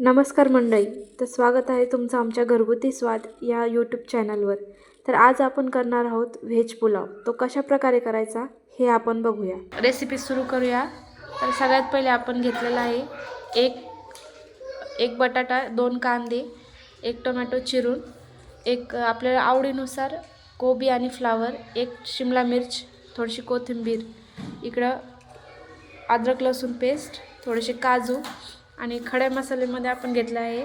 नमस्कार मंडळी तर स्वागत आहे तुमचं आमच्या घरगुती स्वाद या यूट्यूब चॅनलवर तर आज आपण करणार आहोत व्हेज पुलाव. तो कशा प्रकारे करायचा हे आपण बघूया. रेसिपी सुरू करूया. तर सगळ्यात पहिले आपण घेतलेला आहे एक एक बटाटा दोन कांदे एक टोमॅटो चिरून एक आपल्याला आवडीनुसार कोबी आणि फ्लावर एक शिमला मिर्च थोडीशी कोथिंबीर इकडं अद्रक लसूण पेस्ट थोडेसे काजू आणि खड्या मसाल्यामध्ये आपण घेतलं आहे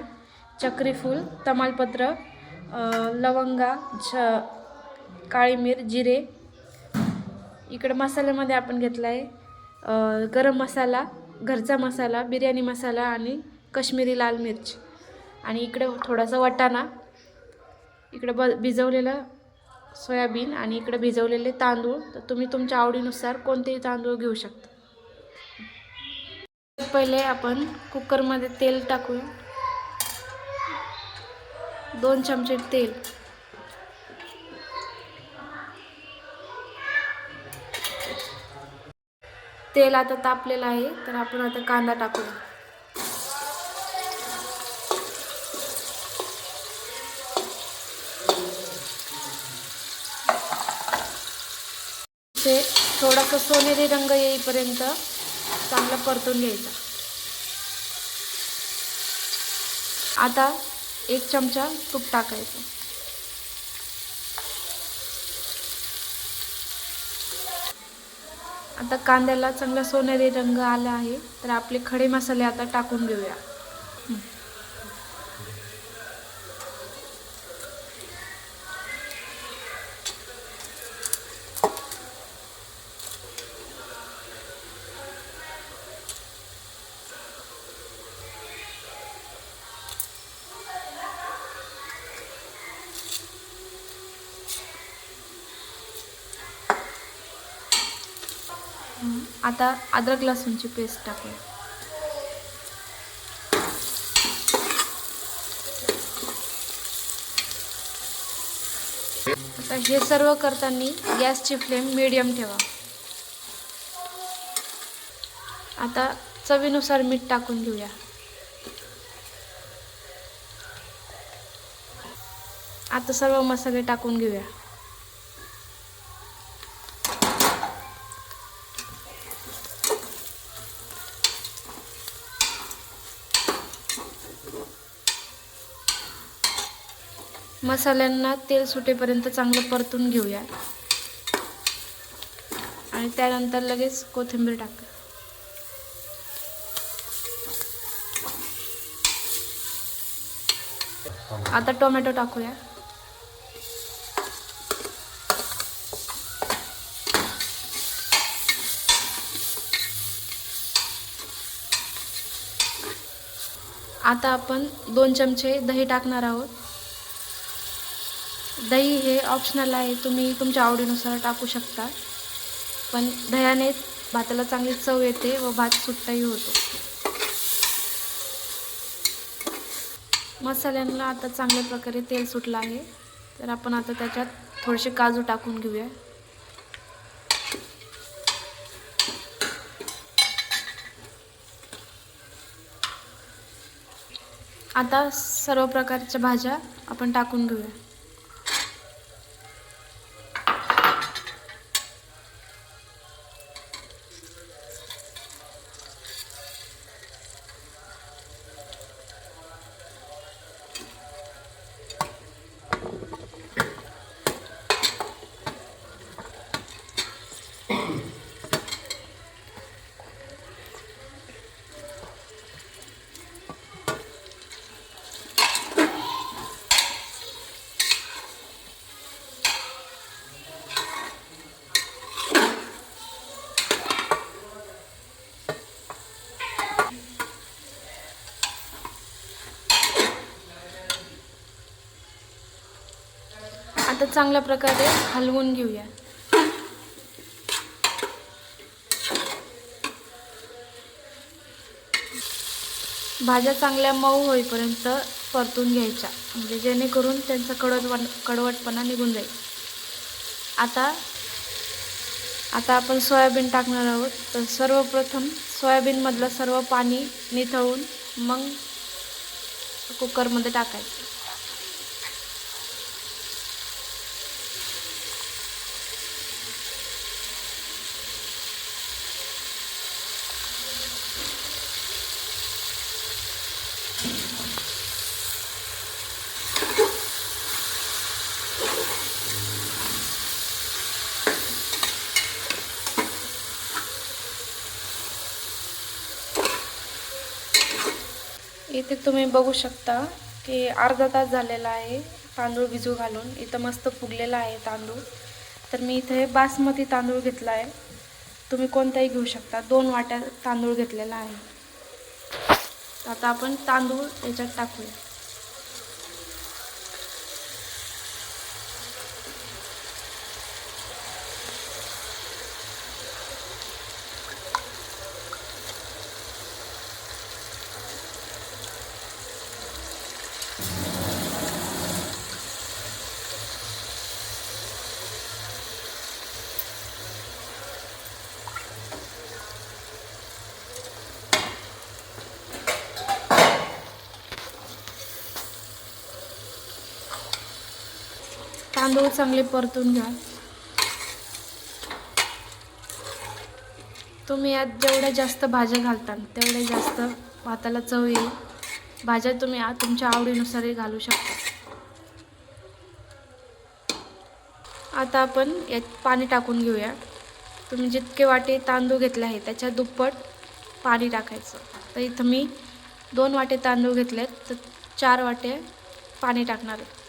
चक्रीफूल तमालपत्र लवंगा छ काळी मिर जिरे. इकडं मसाल्यामध्ये आपण घेतला आहे गरम मसाला घरचा मसाला बिर्याणी मसाला आणि कश्मीरी लाल मिर्च. आणि इकडं थोडासा वाटाणा. इकडं ब भिजवलेलं सोयाबीन आणि इकडं भिजवलेले तांदूळ. तर तुम्ही तुमच्या आवडीनुसार कोणतेही तांदूळ घेऊ शकता. पहिले आपण कुकरमध्ये तेल टाकूया. दोन चमचे तेल. तेल आता तापलेलं आहे तर आपण आता कांदा टाकूया. ते थोडासा सोनेरी रंग येईपर्यंत चांगलं परतून घ्यायचा. आता एक चमचा तूप टाकायचं. आता कांद्याला चांगला सोनेरी रंग आला आहे तर आपले खडे मसाले आता टाकून घेऊया. आता अद्रक लसूणची पेस्ट टाकूया. आता हे सर्व करताना गॅसची फ्लेम मिडियम ठेवा. आता चवीनुसार मीठ टाकून घेऊया. आता सर्व मसाले टाकून घेऊया. मसाल्यांना तेल सुटेपर्यंत चांगलं परतून घेऊया. आणि त्यानंतर लगेच कोथिंबीर टाकूया आता टोमॅटो टाकूया. आता आपण दोन चमचे दही टाकणार आहोत. दही हे ऑप्शनल आहे तुम्ही तुमच्या आवडीनुसार टाकू शकता. पण दह्याने भाताला चांगली चव येते व भात सुट्टाही होतो. मसाल्यांना आता चांगल्या प्रकारे तेल सुटलं आहे. तर आपण आता त्याच्यात थोडेसे काजू टाकून घेऊया. आता सर्व प्रकारच्या भाज्या आपण टाकून घेऊया. आता चांगल्या प्रकारे हलवून घेऊया. भाज्या चांगल्या मऊ होईपर्यंत परतून घ्यायच्या. म्हणजे जेणेकरून त्यांचा कडवट कडवटपणा निघून जाईल. आता आता आपण सोयाबीन टाकणार आहोत. तर सर्वप्रथम सोयाबीनमधलं सर्व पाणी निथळून मग कुकरमध्ये टाकायचं. इथे तुम्ही बघू शकता की अर्धा तास झालेला आहे तांदूळ भिजू घालून. इथं मस्त फुगलेला आहे तांदूळ. तर मी इथे बासमती तांदूळ घेतला आहे तुम्ही कोणताही घेऊ शकता. दोन वाट्या तांदूळ घेतलेला आहे. आता आपण तांदूळ याच्यात टाकूया. तांदूळ चांगले परतून घ्या. तुम्ही यात जेवढ्या जास्त भाज्या घालता तेवढ्या जास्त भाताला चव येईल. भाज्या तुम्ही तुमच्या आवडीनुसारही घालू शकता. आता आपण यात पाणी टाकून घेऊया. तुम्ही जितके वाटे तांदूळ घेतले आहे त्याच्या दुप्पट पाणी टाकायचं. तर इथं मी दोन वाटे तांदूळ घेतलेत तर चार वाटे पाणी टाकणार आहे.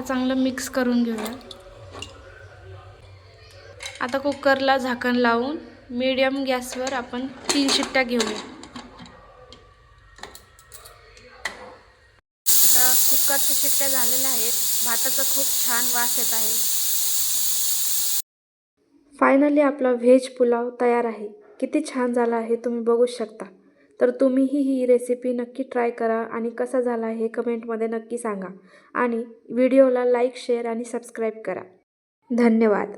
आता चांगलं मिक्स करून घेऊया. आता कुकरला झाकण लावून मीडियम गॅसवर आपण तीन शिट्ट्या घेऊया. आता कुकरच्या शिट्ट्या झालेल्या आहेत. भाताचा खूप छान वास येत आहे. फायनली आपला व्हेज पुलाव तयार आहे. किती छान झाला आहे तुम्ही बघू शकता. तर तुम्हीही ही रेसिपी नक्की ट्राय करा आणि कसा झाला हे कमेंटमध्ये नक्की सांगा. आणि व्हिडिओला लाईक शेअर आणि सबस्क्राईब करा. धन्यवाद.